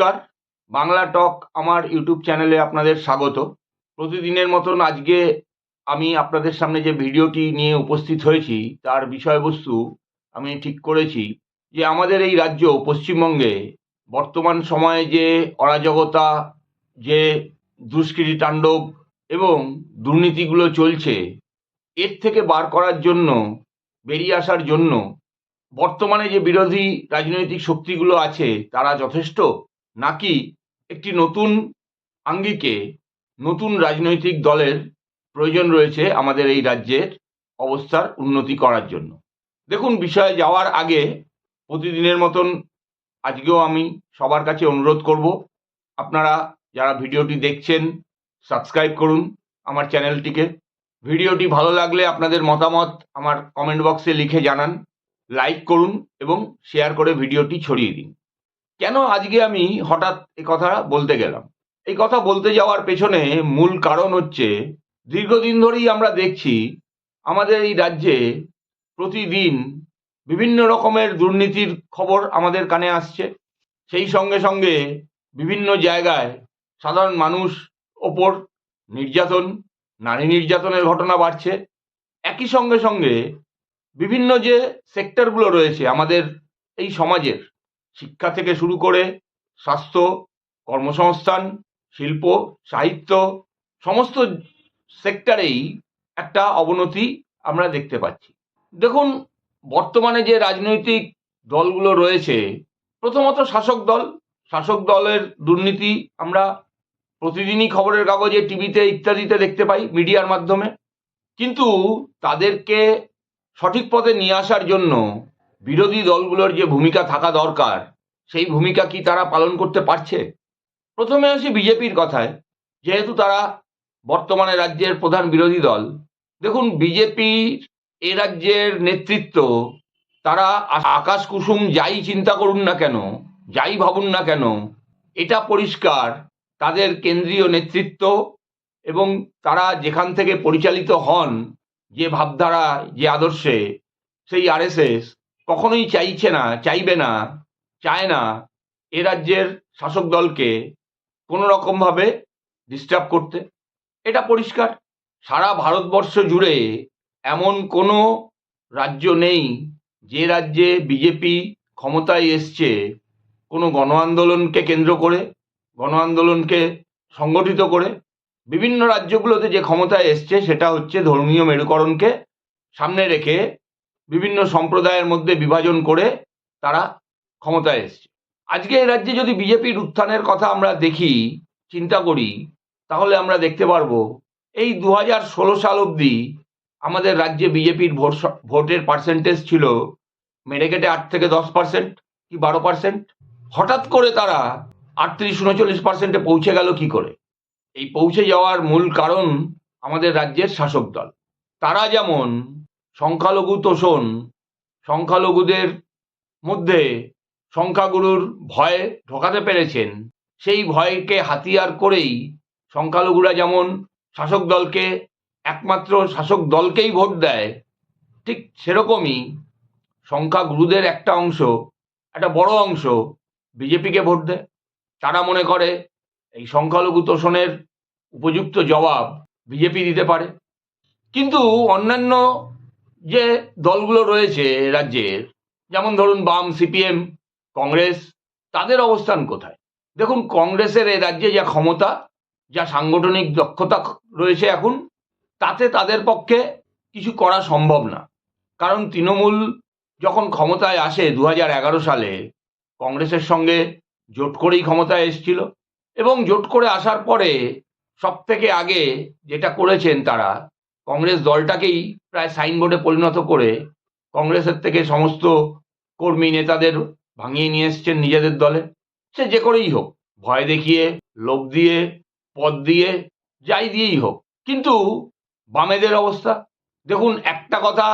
নমস্কার। বাংলা টক আমার ইউটিউব চ্যানেলে আপনাদের স্বাগত। প্রতিদিনের মতন আজকে আমি আপনাদের সামনে যে ভিডিওটি নিয়ে উপস্থিত হয়েছি, তার বিষয়বস্তু আমি ঠিক করেছি যে আমাদের এই রাজ্য পশ্চিমবঙ্গে বর্তমান সময়ে যে অরাজকতা, যে দুষ্কৃতি তাণ্ডব এবং দুর্নীতিগুলো চলছে, এর থেকে বার করার জন্য, বেরিয়ে আসার জন্য বর্তমানে যে বিরোধী রাজনৈতিক শক্তিগুলো আছে, তারা যথেষ্ট? নাকি একটি নতুন আঙ্গিকে নতুন রাজনৈতিক দলের প্রয়োজন রয়েছে আমাদের এই রাজ্যের অবস্থার উন্নতি করার জন্য? দেখুন, বিষয়ে যাওয়ার আগে প্রতিদিনের মতন আজকেও আমি সবার কাছে অনুরোধ করব, আপনারা যারা ভিডিওটি দেখছেন, সাবস্ক্রাইব করুন আমার চ্যানেলটিকে। ভিডিওটি ভালো লাগলে আপনাদের মতামত আমার কমেন্ট বক্সে লিখে জানান, লাইক করুন এবং শেয়ার করে ভিডিওটি ছড়িয়ে দিন। কেন আজকে আমি হঠাৎ এই কথা বলতে গেলাম? এই কথা বলতে যাওয়ার পেছনে মূল কারণ হচ্ছে, দীর্ঘদিন ধরেই আমরা দেখছি আমাদের এই রাজ্যে প্রতিদিন বিভিন্ন রকমের দুর্নীতির খবর আমাদের কানে আসছে। সেই সঙ্গে সঙ্গে বিভিন্ন জায়গায় সাধারণ মানুষ ওপর নির্যাতন, নারী নির্যাতনের ঘটনা বাড়ছে। একই সঙ্গে সঙ্গে বিভিন্ন যে সেক্টরগুলো রয়েছে আমাদের এই সমাজের শিক্ষা থেকে শুরু করে স্বাস্থ্য, কর্মসংস্থান, শিল্প, সাহিত্য, সমস্ত সেক্টরেই একটা অবনতি আমরা দেখতে পাচ্ছি। দেখুন, বর্তমানে যে রাজনৈতিক দলগুলো রয়েছে, প্রথমত শাসক দল। শাসক দলের দুর্নীতি আমরা প্রতিদিনই খবরের কাগজে, টিভিতে ইত্যাদিতে দেখতে পাই, মিডিয়ার মাধ্যমে। কিন্তু তাদেরকে সঠিক পথে নিয়ে আসার জন্য বিরোধী দলগুলোর যে ভূমিকা থাকা দরকার সেই ভূমিকা কি তারা পালন করতে পারছে? প্রথমে আসি বিজেপির কথায়। যেহেতু তারা বর্তমানে রাজ্যের প্রধান বিরোধী দল, দেখুন বিজেপি এ রাজ্যের নেতৃত্ব, তারা আকাশ কুসুম যাই চিন্তা করুন না কেন, যাই ভাবুন না কেন, এটা পরিষ্কার তাদের কেন্দ্রীয় নেতৃত্ব এবং তারা যেখান থেকে পরিচালিত হন, যে ভাবধারা, যে আদর্শে, সেই আরএসএস কখনোই চাইছে না, চাইবে না চায় না এ রাজ্যের শাসক দলকে কোনো রকমভাবে ডিস্টার্ব করতে। এটা পরিষ্কার। সারা ভারতবর্ষ জুড়ে এমন কোনো রাজ্য নেই যে রাজ্যে বিজেপি ক্ষমতায় এসছে কোনো গণ আন্দোলনকে কেন্দ্র করে গণ আন্দোলনকে সংগঠিত করে। বিভিন্ন রাজ্যগুলোতে যে ক্ষমতায় এসছে সেটা হচ্ছে ধর্মীয় মেরুকরণকে সামনে রেখে বিভিন্ন সম্প্রদায়ের মধ্যে বিভাজন করে তারা ক্ষমতায় এসছে। আজকে এই রাজ্যে যদি বিজেপির উত্থানের কথা আমরা দেখি, চিন্তা করি, তাহলে আমরা দেখতে পারব, এই দু হাজার ষোলো সাল অবধি আমাদের রাজ্যে বিজেপির ভোট ভোটের পার্সেন্টেজ ছিল মেরে কেটে আট থেকে দশ পার্সেন্ট কি বারো পার্সেন্ট হঠাৎ করে তারা আটত্রিশ, উনচল্লিশ পার্সেন্টে পৌঁছে গেল কি করে? এই পৌঁছে যাওয়ার মূল কারণ আমাদের রাজ্যের শাসক দল। তারা যেমন সংখ্যালঘু তোষণ, সংখ্যালঘুদের মধ্যে সংখ্যাগুরুর ভয়ে ঢোকাতে পেরেছেন। সেই ভয়কে হাতিয়ার করেই সংখ্যালঘুরা যেমন শাসক দলকে, একমাত্র শাসক দলকেই ভোট দেয়, ঠিক সেরকমই সংখ্যাগুরুদের একটা অংশ, একটা বড় অংশ বিজেপিকে ভোট দেয়। তারা মনে করে এই সংখ্যালঘু তোষণের উপযুক্ত জবাব বিজেপি দিতে পারে। কিন্তু অন্যান্য যে দলগুলো রয়েছে রাজ্যের, যেমন ধরুন বাম, সিপিএম কংগ্রেস, তাদের অবস্থান কোথায়? দেখুন, কংগ্রেসের এ রাজ্যে যা ক্ষমতা, যা সাংগঠনিক দক্ষতা রয়েছে এখন, তাতে তাদের পক্ষে কিছু করা সম্ভব না। কারণ তৃণমূল যখন ক্ষমতায় আসে দু হাজার এগারো সালে, কংগ্রেসের সঙ্গে জোট করেই ক্ষমতায় এসেছিল এবং জোট করে আসার পরে সব থেকে আগে যেটা করেছেন তারা, কংগ্রেস দলটাকেই প্রায় সাইনবোর্ডে পরিণত করে কংগ্রেসের থেকে সমস্ত কর্মী নেতাদের ভাঙিয়ে নিয়ে এসছেন নিজেদের দলে। সে যে করেই হোক, ভয় দেখিয়ে, লোভ দিয়ে, পদ দিয়ে, যাই দিয়েই হোক। কিন্তু বামেদের অবস্থা, দেখুন একটা কথা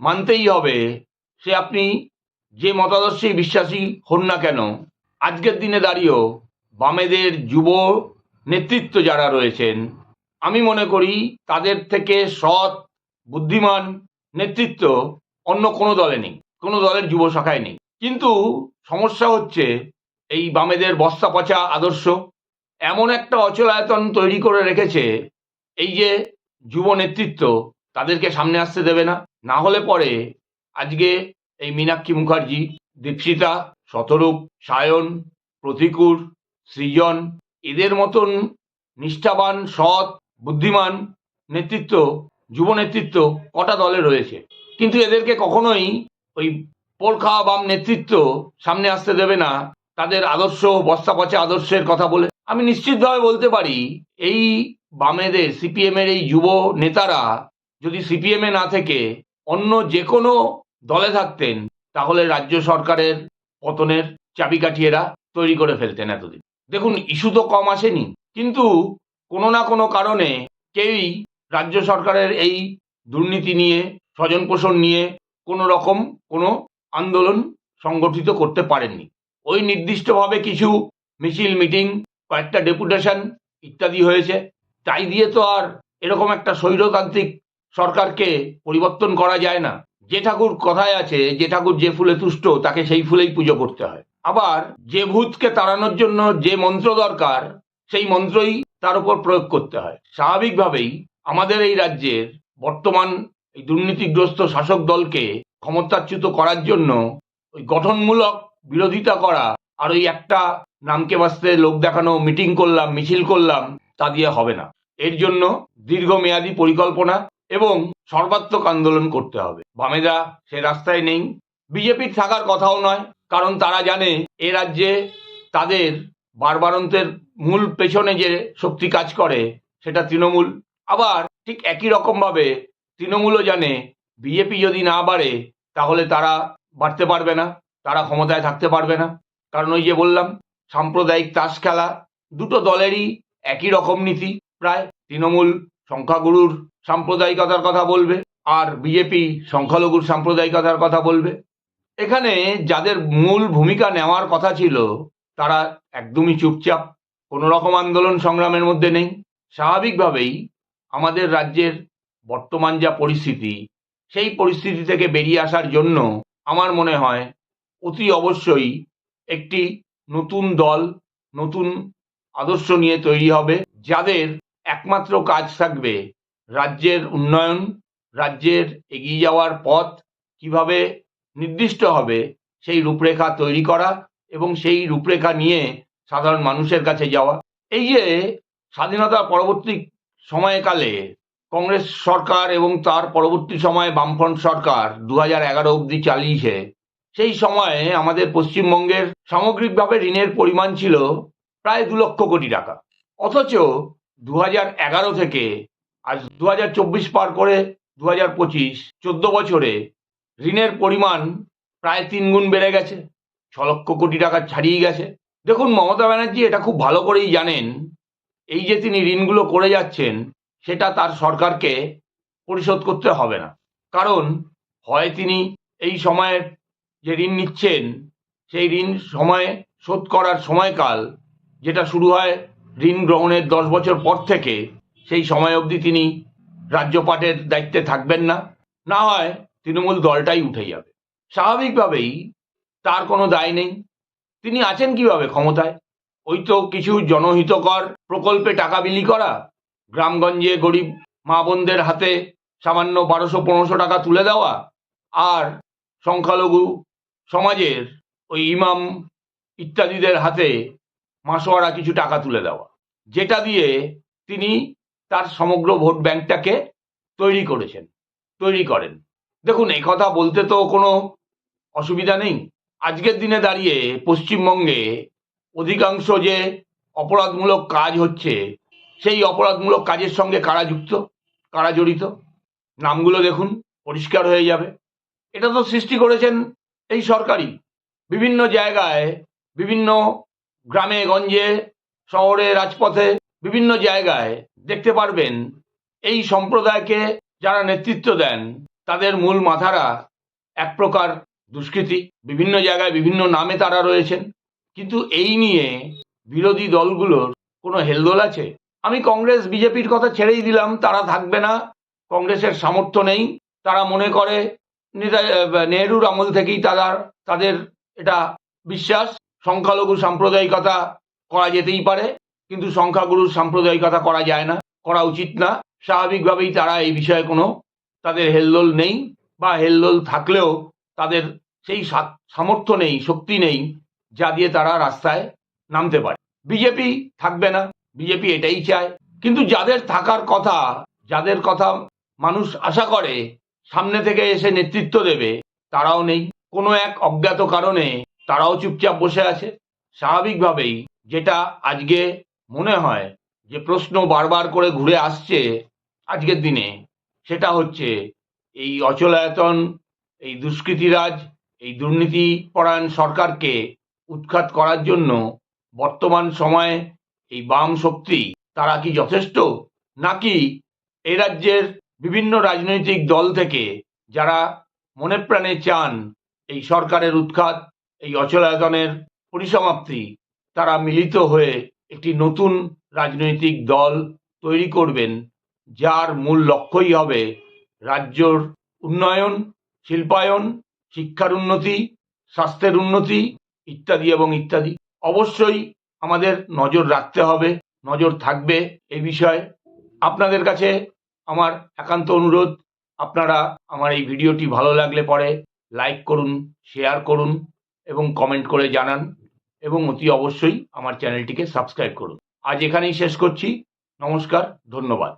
মানতেই হবে, সে আপনি যে মতাদর্শেই বিশ্বাসী হন না কেন, আজকের দিনে দাঁড়িয়েও বামেদের যুব নেতৃত্ব যারা রয়েছেন, আমি মনে করি তাদের থেকে সৎ, বুদ্ধিমান নেতৃত্ব অন্য কোনো দলে নেই, কোনো দলের যুব শাখায় নেই। কিন্তু সমস্যা হচ্ছে এই বামেদের বস্তা পচা আদর্শ। এমন একটা অচলায়তন তৈরি করে রেখেছে, এই যে যুব নেতৃত্ব তাদেরকে সামনে আসতে দেবে না। না হলে পরে আজকে এই মীনাক্ষী মুখার্জি, দীপশিতা, শতরূপ, সায়ন, প্রতিকূর, সৃজন, এদের মতন নিষ্ঠাবান, সৎ, বুদ্ধিমান নেতৃত্ব, যুব নেতৃত্ব কটা দলে রয়েছে। কিন্তু এদেরকে কখনোই ওই পোলখা বাম নেতৃত্ব সামনে আসতে দেবে না, তাদের আদর্শ বস্তা পচা আদর্শের কথা বলে। আমি নিশ্চিতভাবে বলতে পারি, এই বামেদের সিপিএম এর এই যুব নেতারা যদি সিপিএম এ না থেকে অন্য যে কোনো দলে থাকতেন, তাহলে রাজ্য সরকারের পতনের চাবিকাঠি এরা তৈরি করে ফেলতেন এতদিন। দেখুন, ইস্যু তো কম আসেনি, কিন্তু কোনো না কোনো কারণে কেউই রাজ্য সরকারের এই দুর্নীতি নিয়ে স্বজন পোষণ নিয়ে কোনো রকম কোনো আন্দোলন সংগঠিত করতে পারেননি। ওই নির্দিষ্টভাবে কিছু মিছিল, মিটিং, কয়েকটা ডেপুটেশন ইত্যাদি হয়েছে। তাই দিয়ে তো আর এরকম একটা স্বৈরতান্ত্রিক সরকারকে পরিবর্তন করা যায় না। যে ঠাকুর কথায় আছে, যে ঠাকুর যে ফুলে তুষ্ট, তাকে সেই ফুলেই পুজো করতে হয়। আবার যে ভূতকে তাড়ানোর জন্য যে মন্ত্র দরকার, সেই মন্ত্রই তার উপর প্রয়োগ করতে হয়। স্বাভাবিকভাবেই আমাদের এই রাজ্যের বর্তমান এই দুর্নীতিগ্রস্ত শাসক দলকে ক্ষমতাচ্যুত করার জন্য ওই গঠনমূলক বিরোধিতা করা আর ওই একটা নামকে বাঁচতে লোক দেখানো, মিটিং করলাম, মিছিল করলাম, তা দিয়ে হবে না। এর জন্য দীর্ঘমেয়াদী পরিকল্পনা এবং সর্বাত্মক আন্দোলন করতে হবে। বামেদা সে রাস্তায় নেই। বিজেপির থাকার কথাও নয়, কারণ তারা জানে এ রাজ্যে তাদের বারবারন্তের মূল পেছনে যে শক্তি কাজ করে সেটা তৃণমূল। আবার ঠিক একই রকমভাবে তৃণমূলও জানে বিজেপি যদি না বাড়ে, তাহলে তারা বাড়তে পারবে না, তারা ক্ষমতায় থাকতে পারবে না। কারণ ওই যে বললাম, সাম্প্রদায়িক তাস খেলা, দুটো দলেরই একই রকম নীতি। প্রায় তৃণমূল সংখ্যাগুরুর সাম্প্রদায়িকতার কথা বলবে, আর বিজেপি সংখ্যালঘুর সাম্প্রদায়িকতার কথা বলবে। এখানে যাদের মূল ভূমিকা নেওয়ার কথা ছিল, তারা একদমই চুপচাপ, কোনো রকম আন্দোলন সংগ্রামের মধ্যে নেই। স্বাভাবিকভাবেই আমাদের রাজ্যের বর্তমান যা পরিস্থিতি, সেই পরিস্থিতি থেকে বেরিয়ে আসার জন্য আমার মনে হয় অতি অবশ্যই একটি নতুন দল, নতুন আদর্শ নিয়ে তৈরি হবে, যাদের একমাত্র কাজ থাকবে রাজ্যের উন্নয়ন, রাজ্যের এগিয়ে যাওয়ার পথ কীভাবে নির্দিষ্ট হবে, সেই রূপরেখা তৈরি করা এবং সেই রূপরেখা নিয়ে সাধারণ মানুষের কাছে যাওয়া। এই যে স্বাধীনতা পরবর্তী সময়কালে কংগ্রেস সরকার এবং তার পরবর্তী সময়ে বামফ্রন্ট সরকার দু হাজার এগারো অবধি চালিয়েছে, সেই সময়ে আমাদের পশ্চিমবঙ্গের সামগ্রিকভাবে ঋণের পরিমাণ ছিল প্রায় দু লক্ষ কোটি টাকা। অথচ দু হাজার এগারো থেকে আজ দু হাজার চব্বিশ পার করে দু হাজার পঁচিশ, চোদ্দ বছরে ঋণের পরিমাণ প্রায় তিন গুণ বেড়ে গেছে, ছ লক্ষ কোটি টাকা ছাড়িয়ে গেছে। দেখুন, মমতা ব্যানার্জি এটা খুব ভালো করেই জানেন, এই যে তিনি ঋণগুলো করে যাচ্ছেন সেটা তার সরকারকে পরিশোধ করতে হবে না। কারণ হয় তিনি এই সময়ের যে ঋণ নিচ্ছেন, সেই ঋণ সময়ে শোধ করার সময়কাল যেটা শুরু হয় ঋণ গ্রহণের দশ বছর পর থেকে, সেই সময় অবধি তিনি রাজ্যপাটের দায়িত্বে থাকবেন না। না হয় তৃণমূল দলটাই উঠে যাবে। স্বাভাবিকভাবেই তার কোনো দায় নেই। তিনি আছেন কীভাবে ক্ষমতায়? ওই তো কিছু জনহিতকর প্রকল্পে টাকা বিলি করা গ্রামগঞ্জে গরিব মা বোনদের হাতে সামান্য বারোশো, পনেরোশো টাকা তুলে দেওয়া আর সংখ্যালঘু সমাজের ওই ইমাম ইত্যাদিদের হাতে মাসোয়ারা কিছু টাকা তুলে দেওয়া। যেটা দিয়ে তিনি তার সমগ্র ভোট ব্যাংকটাকে তৈরি করেছেন, তৈরি করেন। দেখুন, এই কথা বলতে তো কোনো অসুবিধা নেই। আজকের দিনে দাঁড়িয়ে পশ্চিমবঙ্গে অধিকাংশ যে অপরাধমূলক কাজ হচ্ছে সেই অপরাধমূলক কাজের সঙ্গে কারা যুক্ত, কারা জড়িত? নামগুলো দেখুন, পরিষ্কার হয়ে যাবে। এটা তো সৃষ্টি করেছেন এই সরকারই। বিভিন্ন জায়গায়, বিভিন্ন গ্রামে, গঞ্জে, শহরে, রাজপথে, বিভিন্ন জায়গায় দেখতে পারবেন, এই সম্প্রদায়কে যারা নেতৃত্ব দেন, তাদের মূল মাথারা এক প্রকার দুষ্কৃতী। বিভিন্ন জায়গায় বিভিন্ন নামে তারা রয়েছেন। কিন্তু এই নিয়ে বিরোধী দলগুলোর কোনো হেলদোল আছে? আমি কংগ্রেস বিজেপির কথা ছেড়েই দিলাম, তারা থাকবে না, কংগ্রেসের সামর্থ্য নেই, তারা মনে করে নেতা- নেহরুর আমল থেকেই তারা, তাদের এটা বিশ্বাস, সংখ্যালঘু সাম্প্রদায়িকতা করা যেতেই পারে, কিন্তু সংখ্যাগুরুর সাম্প্রদায়িকতা করা যায় না, করা উচিত না। স্বাভাবিকভাবেই তারা এই বিষয়ে কোনো তাদের হেলদোল নেই, বা হেলদোল থাকলেও তাদের সেই সামর্থ্য নেই, শক্তি নেই, যা দিয়ে তারা রাস্তায় নামতে পারে। বিজেপি থাকবে না বিজেপি এটাই চায়। কিন্তু যাদের থাকার কথা, যাদের কথা মানুষ আশা করে, সামনে থেকে এসে নেতৃত্ব দেবে, তারাও নেই। কোনো এক অজ্ঞাত কারণে তারাও চুপচাপ বসে আছে। স্বাভাবিকভাবেই যেটা আজকে মনে হয় যে প্রশ্ন বারবার করে ঘুরে আসছে আজকের দিনে, সেটা হচ্ছে এই অচলায়তন, এই দুষ্কৃতিরাজ, এই দুর্নীতি পরায়ণ সরকারকে উৎখাত করার জন্য বর্তমান সময়ে এই বাম শক্তি তারা কি যথেষ্ট? নাকি এই রাজ্যের বিভিন্ন রাজনৈতিক দল থেকে যারা মনে প্রাণে চান এই সরকারের উৎখাত, এই অচলায়তনের পরিসমাপ্তি, তারা মিলিত হয়ে একটি নতুন রাজনৈতিক দল তৈরি করবেন, যার মূল লক্ষ্যই হবে রাজ্যর উন্নয়ন, শিল্পায়ন, শিক্ষার উন্নতি, স্বাস্থ্যের উন্নতি ইত্যাদি এবং ইত্যাদি। অবশ্যই আমাদের নজর রাখতে হবে, নজর থাকবে এই বিষয়ে। আপনাদের কাছে আমার একান্ত অনুরোধ, আপনারা আমার এই ভিডিওটি ভালো লাগলে পরে লাইক করুন, শেয়ার করুন এবং কমেন্ট করে জানান এবং অতি অবশ্যই আমার চ্যানেলটিকে সাবস্ক্রাইব করুন। আজ এখানেই শেষ করছি। নমস্কার, ধন্যবাদ।